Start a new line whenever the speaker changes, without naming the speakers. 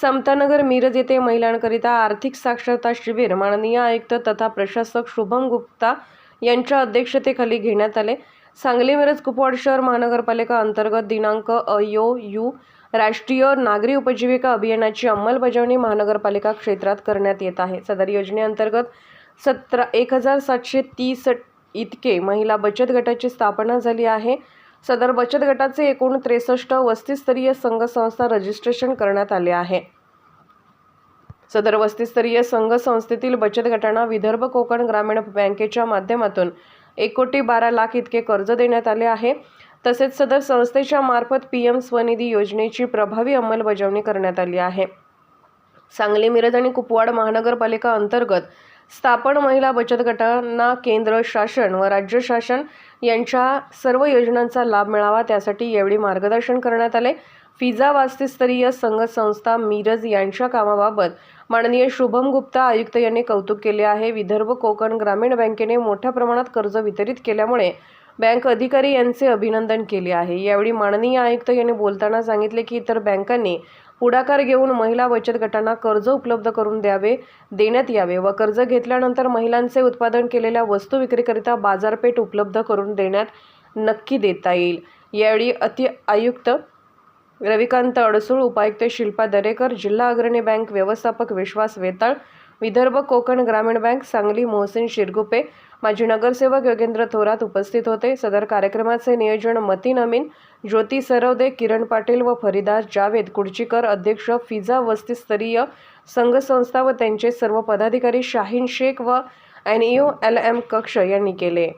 समतानगर मिरज येथे महिलांकरिता आर्थिक साक्षरता शिबिर माननीय आयुक्त तथा प्रशासक शुभम गुप्ता यांच्या अध्यक्षतेखाली घेण्यात आले. सांगली मिरज कुपवाड शहर महानगरपालिका अंतर्गत दिनांक अयो यू राष्ट्रीय नागरी उपजीविका अभियानाची अंमलबजावणी महानगरपालिका क्षेत्रात करण्यात येत आहे. सदर योजनेअंतर्गत सतरा एक हजार सातशे तीस इतके महिला बचत गटाची स्थापना झाली आहे. सदर बचत गटाचे एकूण त्रेसष्ट वस्तीस्तरीय संघ संस्था रजिस्ट्रेशन करण्यात आले आहे. सदर वस्तीस्तरीय संघ संस्थेतील बचत गटांना विदर्भ कोकण ग्रामीण बँकेच्या माध्यमातून एक कोटी बारा लाख इतके कर्ज देण्यात आले आहे. तसेच सदर संस्थेच्या मार्फत पी एम स्वनिधी योजनेची प्रभावी अंमलबजावणी करण्यात आली आहे. सांगली मिरज आणि कुपवाड महानगरपालिका अंतर्गत स्थापन महिला बचत गटांना केंद्र शासन व राज्य शासन यांच्या सर्व योजनांचा लाभ मिळावा त्यासाठी यावेळी मार्गदर्शन करण्यात आले. फिजा वास्तुस्तरीय संघ संस्था मिरज यांच्या कामाबाबत माननीय शुभम गुप्ता आयुक्त यांनी कौतुक केले आहे. विदर्भ कोकण ग्रामीण बँकेने मोठ्या प्रमाणात कर्ज वितरित केल्यामुळे बँक अधिकारी यांचे अभिनंदन केले आहे. यावेळी माननीय आयुक्त यांनी बोलताना सांगितले की इतर बँकांनी पुढाकार घेऊन महिला बचत गटांना कर्ज उपलब्ध करून द्यावे देण्यात यावे व कर्ज घेतल्यानंतर महिलांचे उत्पादन केलेल्या वस्तू विक्रीकरिता बाजारपेठ उपलब्ध करून देण्यात नक्की देता येईल. यावेळी अति आयुक्त रविकांत अडसूळ उपायुक्त शिल्पा दरेकर जिल्हा अग्रणी बँक व्यवस्थापक विश्वास वेताळ विदर्भ कोकण ग्रामीण बँक सांगली मोहसिन शिरगुपे माजी नगरसेवक योगेंद्र थोरात उपस्थित होते. सदर कार्यक्रमाचे नियोजन मतीन अमीन ज्योती सरवदे किरण पाटील व फरीदास जावेद कुडचीकर अध्यक्ष फिजा वस्तीस्तरीय संघ संस्था व त्यांचे सर्व पदाधिकारी शाहीन शेख व एन यू एल एम कक्ष यांनी केले.